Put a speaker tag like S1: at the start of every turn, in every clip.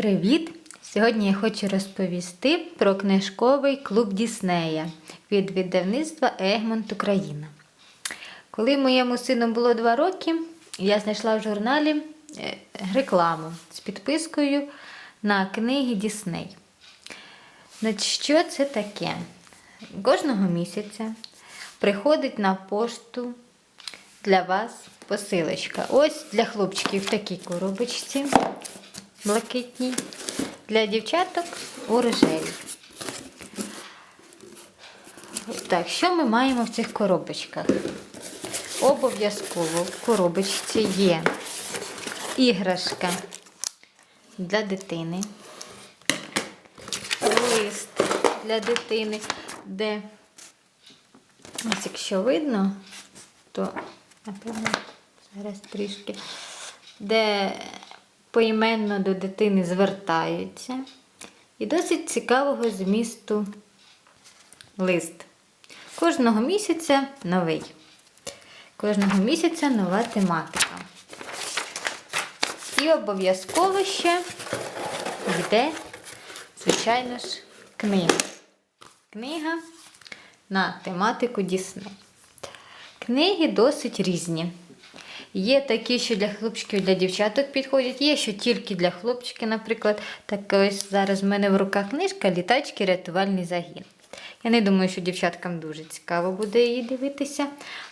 S1: Привіт! Сьогодні я хочу розповісти про книжковий клуб Діснея від видавництва Егмонт Україна. Коли моєму сину було 2 роки, я знайшла в журналі е, рекламу з підпискою на книги Дісней. Що це таке? Кожного місяця приходить на пошту для вас посилочка. Ось для хлопчиків в такій коробочці блакитній, для дівчаток у рожевій. Так, що ми маємо в цих коробочках? Обов'язково в коробочці є іграшка для дитини, лист для дитини, де, ось якщо видно, то, напевно, зараз трішки, де поіменно до дитини звертаються. І досить цікавого змісту лист. Кожного місяця новий. Кожного місяця нова тематика. І обов'язково ще йде, звичайно ж, книга. Книга на тематику Дісней. Книги досить різні. Є такі, що для хлопчиків, для дівчаток підходять, є, що тільки для хлопчиків, наприклад. Так ось зараз в мене в руках книжка Літачки рятувальний загін. Я не думаю, що дівчаткам дуже цікаво буде її дивитися,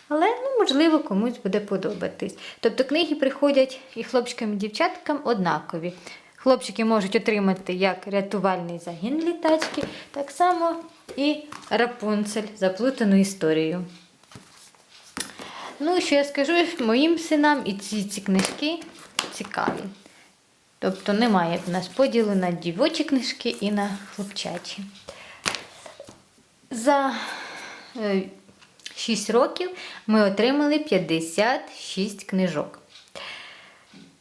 S1: але ну, можливо комусь буде подобатись. Тобто книги приходять і хлопчикам, і дівчаткам однакові. Хлопчики можуть отримати як рятувальний загін літачки, так само і Рапунцель заплутану історію. Ну, що я скажу моїм синам, і ці, ці книжки цікаві. Тобто немає в нас поділу на дівочі книжки і на хлопчачі. За е, 6 років ми отримали 56 книжок.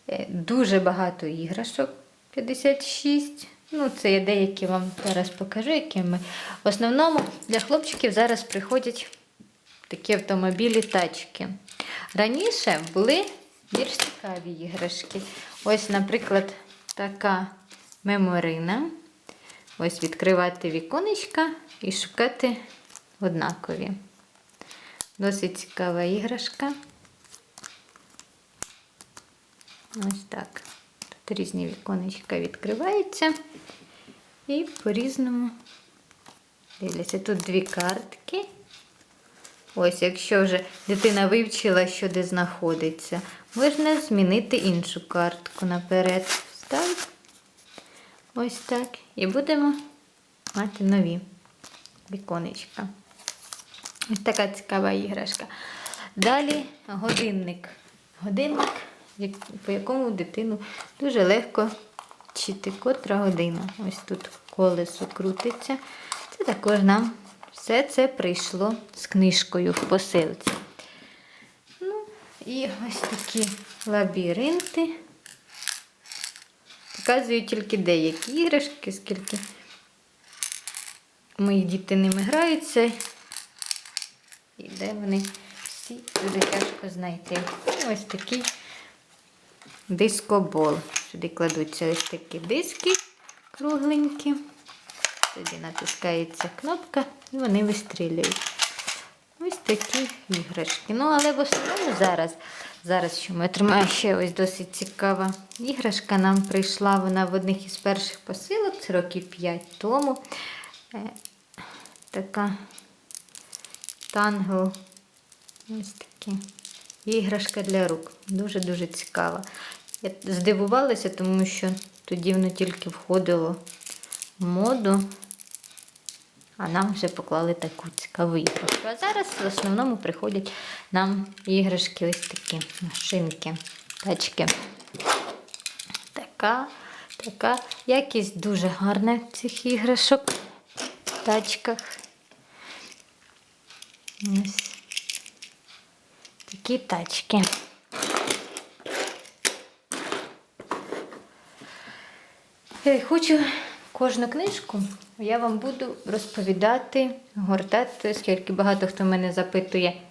S1: Е, Дуже багато іграшок 56. Ну, це я деякі вам зараз покажу, які ми. В основному для хлопчиків зараз приходять такі автомобілі тачки. Раніше були більш цікаві іграшки. Ось, наприклад, така меморина. Ось відкривати віконечка і шукати однакові. Досить цікава іграшка. Ось так. Тут різні віконечка відкриваються. І по-різному дивляться. Тут дві картки. Ось, якщо вже дитина вивчила, що де знаходиться, можна змінити іншу картку наперед. Ставити. Ось так. І будемо мати нові віконечка. Ось така цікава іграшка. Далі годинник. Годинник, по якому дитину дуже легко вчити. Котра година. Ось тут колесо крутиться. Це також нам все це прийшло з книжкою в посилці. Ну, і ось такі лабіринти. Показую тільки деякі іграшки, скільки мої діти ними граються. І де вони всі дуже тяжко знайти. І ось такий дискобол. Сюди кладуться ось такі диски кругленькі. Сюди натискається кнопка і вони вистрілюють. Ось такі іграшки. Ну, але в основному зараз, зараз що ми отримаємо ще ось досить цікава іграшка. Нам прийшла вона в одних із перших посилок, це років 5 тому. Е, така тангл. Ось такі. Іграшка для рук. Дуже-дуже цікава. Я здивувалася, тому що тоді воно тільки входило в моду. А нам вже поклали таку цікаву іграшку. А зараз в основному приходять нам іграшки ось такі машинки, тачки. Така, така якість дуже гарна цих іграшок в тачках. Ось такі тачки. Е, Хочу кожну книжку, я вам буду розповідати, гортати, оскільки багато хто мене запитує,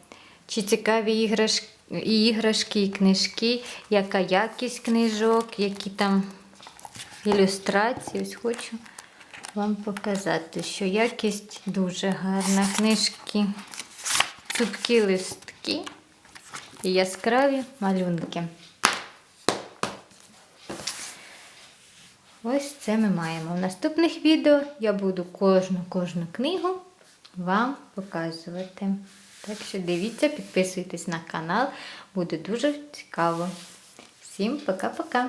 S1: чи цікаві іграшки, і іграшки, книжки, яка якість книжок, які там ілюстрації. Ось хочу вам показати, що якість дуже гарна. Книжки, цупкі листки і яскраві малюнки. Ось це ми маємо. В наступних відео я буду кожну кожну книгу вам показувати. Так що дивіться, підписуйтесь на канал, буде дуже цікаво. Всім пока-пока!